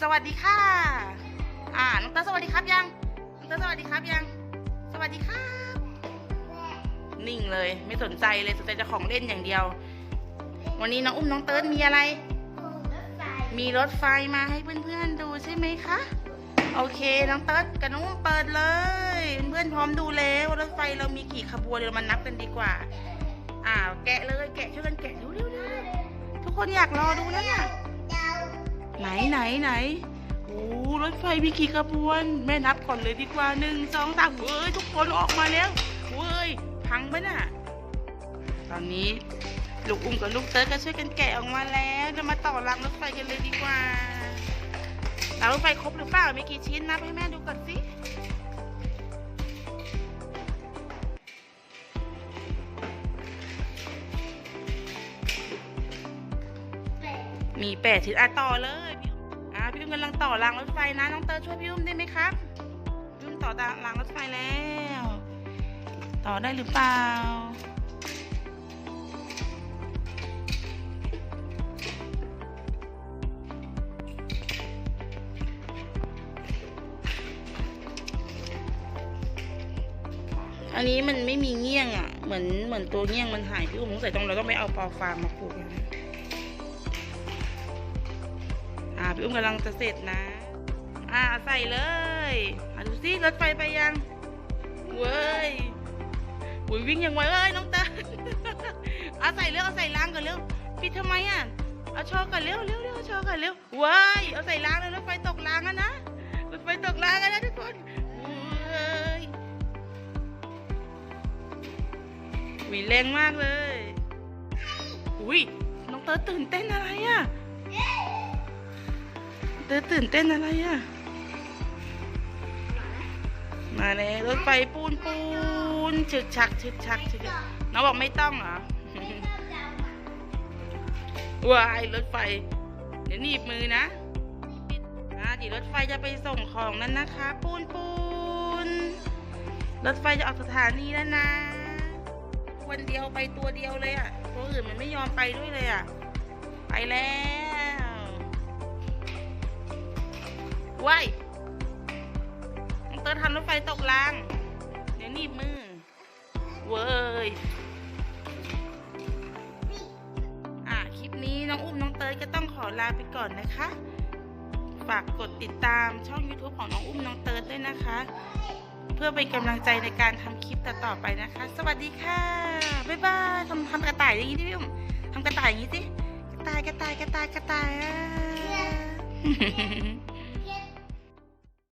สวัสดีค่ะ อ่าน้องเตอร์สวัสดีครับยังน้องเตอร์สวัสดีครับยัง สวัสดีครับ นิ่งเลยไม่สนใจเลยสนใจจะของเล่นอย่างเดียว วันนี้น้องอุ้มน้องเติร์ดมีอะไร มีรถไฟมาให้เพื่อนๆดูใช่ไหมคะ โอเคน้องเติร์ดกับน้องอุ้มเปิดเลย เพื่อนๆพร้อมดูแล้วว่ารถไฟเรามีกี่ขบวนเดี๋ยวเรามานับกันดีกว่า อ่าแกะเลยแกะช่วยกันแกะเร็วๆทุกคนอยากรอดูแล้วเนี่ย ไหนไหนไหนโอ้รถไฟมีกี่ขบวน แม่นับก่อนเลยดีกว่าหนึ่งสองสามเว้ยทุกคนออกมาแล้วเว้ยพังปะน่ะ ตอนนี้ลูกอุ้มกับลูกเติร์ก็ช่วยกันแกะออกมาแล้วจะมาต่อรางรถไฟกันเลยดีกว่ารางรถไฟครบหรือเปล่ามีกี่ชิ้นนับให้แม่ดูก่อนสิ มีแปดชิ้นอะต่อเลยพี่อะพี่อุ้มกำลังต่อรางรถไฟนะน้องเติร์ช่วยพี่อุ้มได้ไหมครับพี่อุ้มต่อรางรถไฟแล้ว ต่อได้หรือเปล่าอันนี้มันไม่มีเงี้ยงอะ เหมือนเหมือนตัวเงี้ยงมันหายพี่อุ้มสงสัยต้องเราต้องไปเอาปอฟางมมาผูกนะ อ่าพี่อุ้มกำลังจะเสร็จนะ อ่าใส่เลยอะดูสิรถไฟไปยังเว้ยอุ้ยวิ่งยังไวเอ้ยน้องตาเอาใส่เร็วเอาใส่ล้างก่อนเร็วปิดทำไมอะเอาโชว์ก่อนเร็วเร็วเร็วเอาโชว์ก่อนเร็วเว้ยเอาใส่ล้างเลยรถไฟตกล้างแล้วนะรถไฟตกล้างแล้วนะทุกคนเว้ยหวีแรงมากเลยอุ้ยน้องเตอร์ตื่นเต้นอะไรอะ เธอตื่นเต้นอะไรอะ่ะ มาเลยรถไฟปูนปูนฉึกฉักฉึกฉักฉึกฉักน้องบอกไม่ต้องเหรอว้ายรถไฟ เดี๋ยวหนีบมือนะอ่าเดี๋ยวรถไฟจะไปส่งของนั้นนะคะ ปูนปูนรถไฟจะออกสถานีแล้วนะวันเดียวไปตัวเดียวเลยอะ่ะตัวอื่นมันไม่ยอมไปด้วยเลยอะ่ะ ไปแล้ว ว้ายน้องเตอร์ทำรถไฟตกราง เดี๋ยวนีบมือ เว้ย อะ คลิปนี้น้องอุ้มน้องเตยก็ต้องขอลาไปก่อนนะคะ ฝากกดติดตามช่อง YouTube ของน้องอุ้มน้องเติร์ดด้วยนะคะ เพื่อเป็นกำลังใจในการทำคลิปต่อๆไปนะคะ สวัสดีค่ะ บ๊ายบายทำทำกระต่ายอย่างนี้ดิพี่อุ้มทำกระต่ายอย่างนี้สิ กระต่ายกระต่ายกระต่ายกระต่ายอะ